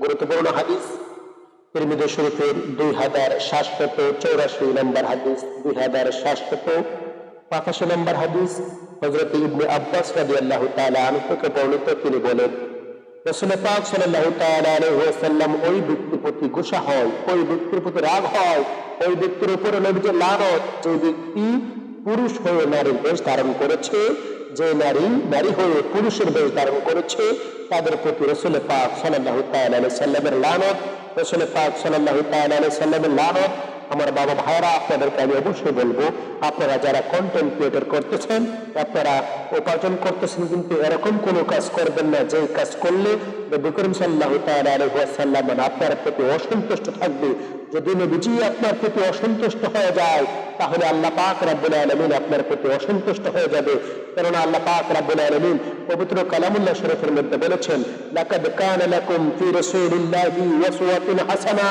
গুরুত্বপূর্ণ হাদিস। তিরমিজি শরীফের দুই হাজার সাতশত চৌরাশি নম্বর নম্বর হাদিস হজরত ইবনে আব্বাস রাদিয়াল্লাহু তাআলা আনহু থেকে বর্ণিত, তিনি বলেন রসুল পাক সাল্লাল্লাহু তাআলা ওই ব্যক্তির প্রতি গুসা হয়, ওই ব্যক্তির প্রতি রাগ হয়, ওই ব্যক্তির উপরে নবীজির লানত, যে ব্যক্তি পুরুষ হয়ে নারীর বেশ ধারণ করেছে যে নারী নারী হয়ে পুরুষের বেশ ধারণ করেছে, তাদের প্রতি রসুল পাক আলাইহি সাল্লামের লানত, রসুল পাক আলাইহি সাল্লামের লানত। আমার বাবা ভাইরা আপনাদেরকে আমি অবশ্যই বলব, আপনারা যারা কন্টেন্ট ক্রিয়েটর করতেছেন, আপনারা উপার্জন করতেছেন, কিন্তু এরকম কোনো কাজ করবেন না। যে কাজ করলে নবী করিম সাল্লাল্লাহু তাআলা আলাইহি ওয়াসাল্লাম আপনার প্রতি অসন্তুষ্ট থাকবে যদি নবীজি আপনার প্রতি অসন্তুষ্ট হয়ে যায়, তাহলে আল্লাহ পাক রাব্বুল আলামিন আপনার প্রতি অসন্তুষ্ট হয়ে যাবে। কারণ আল্লাহ পাক রাব্বুল আলামিন পবিত্র কালামুল্লাহ শরীফের মধ্যে বলেছেন, লাকাদ কানা লাকুম ফি রাসূলিল্লাহি উসওয়াতুন হাসানা।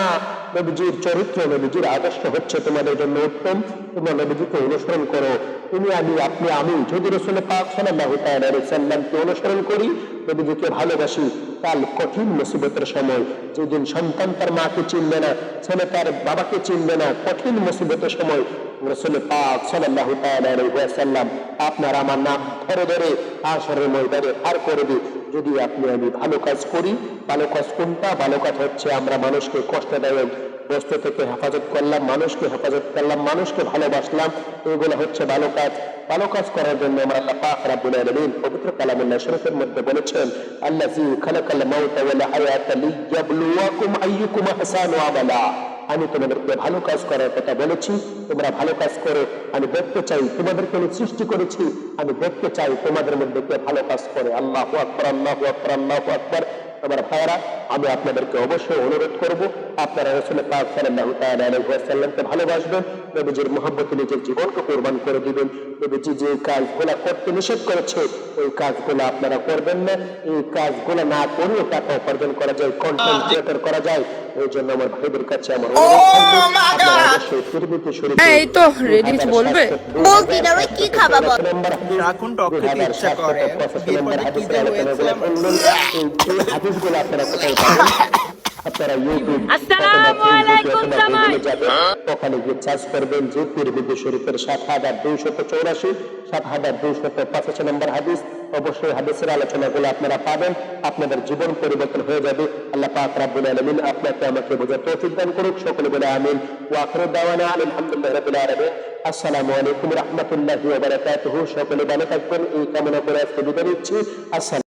নবীজির চরিত্র, নবীজির আদর্শ হচ্ছে তোমাদের জন্য উত্তম। তোমরা নবীজিকে অনুসরণ করো। তুমি আমি, আপনি আমি, যদি রসুল পাক সাল্লাল্লাহু তাআলা আলাইহি সাল্লামকে অনুসরণ করি নবীজিকে ভালোবাসি কাল কঠিন মুসিবতের সময় যেদিন সন্তান তার মাকে চিনবে না, ছেলে তার বাবাকে চিনবে না, কঠিন মুসিবতের সময় রসুল পাক সাল্লাল্লাহু তাআলা আপনার আমার নাম ধরে ধরে আসরের ময়দানে পার করবে যদি আপনি আমি ভালো কাজ করি, ভালো কাজ কোনটা? ভালো কাজ হচ্ছে আমরা মানুষকে কষ্টদায়ক বস্তু থেকে হেফাজত করলাম, মানুষকে হেফাজত করলাম, মানুষকে ভালোবাসলাম, এগুলো হচ্ছে ভালো কাজ। ভালো কাজ করার জন্য আমরা আল্লাহ পবিত্র কালামুল্লাহ শরীফের মধ্যে বলেছেন, আল্লাযী আমি তোমাদেরকে ভালো কাজ করার কথা বলেছি, তোমরা ভালো কাজ করো, আমি দেখতে চাই তোমাদেরকে আমি সৃষ্টি করেছি, আমি দেখতে চাই তোমাদের মধ্যে কে ভালো কাজ করে। আল্লাহ আকবর আল্লাহ আকবর আল্লাহ আকবর। আমার ভাইয়ারা আমি আপনাদেরকে অবশ্যই অনুরোধ করব আপনারা রসুলের পাক সাল্লাল্লাহু তাল্লামকে ভালোবাসবেন নবীজির মোহাম্মত নিজের জীবনকে কোরবান করে দিবেন নবীজি যে কাজগুলা করতে নিষেধ করেছে ওই কাজগুলো আপনারা করবেন না এই কাজগুলো না করেও টাকা উপার্জন করা যায় কন্টেন্ট ক্রিয়েটর করা যায় ওই জন্য আমার ভাইদের কাছে আমার অনুরোধ থাকবে। এই তো রেডিট বলবে বলতি না ভাই কি খাবা বল নম্বর টক খেতে ইচ্ছা করে। সাতশত পঁচাশি বিয়ে নম্বর করে কি যে আলোচনাগুলো হয়েছে শুনলেন। এই- এই হাদিসগুলো আপনারা কোথায় পাবেন? আপনারা ইউটিউব আসসালামু অথবা ফেসবুকে আলাইকুম অথবা জামাই। গুগলে যাবেন। ওখানে গিয়ে সার্চ করবেন যে তিরমিজি শরীফের সাত হাজার দুইশত চৌরাশি সাত হাজার দুইশত পঁচাশি নম্বর হাদিস অবশ্যই হাদিসের আলোচনাগুলো আপনারা পাবেন। আপনাদের জীবন পরিবর্তন হয়ে যাবে। আল্লাহ পাক রাব্বুল আলামিন আপনাকে আমাকে বোঝার তৌফিক দান করুক। সকলে বলে আমিন। ওয়া আখিরু দাওয়ানা আলহামদুলিল্লাহি রাব্বিল আলামিন। আসসালামু আলাইকুম রাহমাতুল্লাহি ওয়া বারাকাতুহু। সকলে ভালো থাকবেন। এই কামনা করে আজকে বিদায় নিচ্ছি। আসসালামু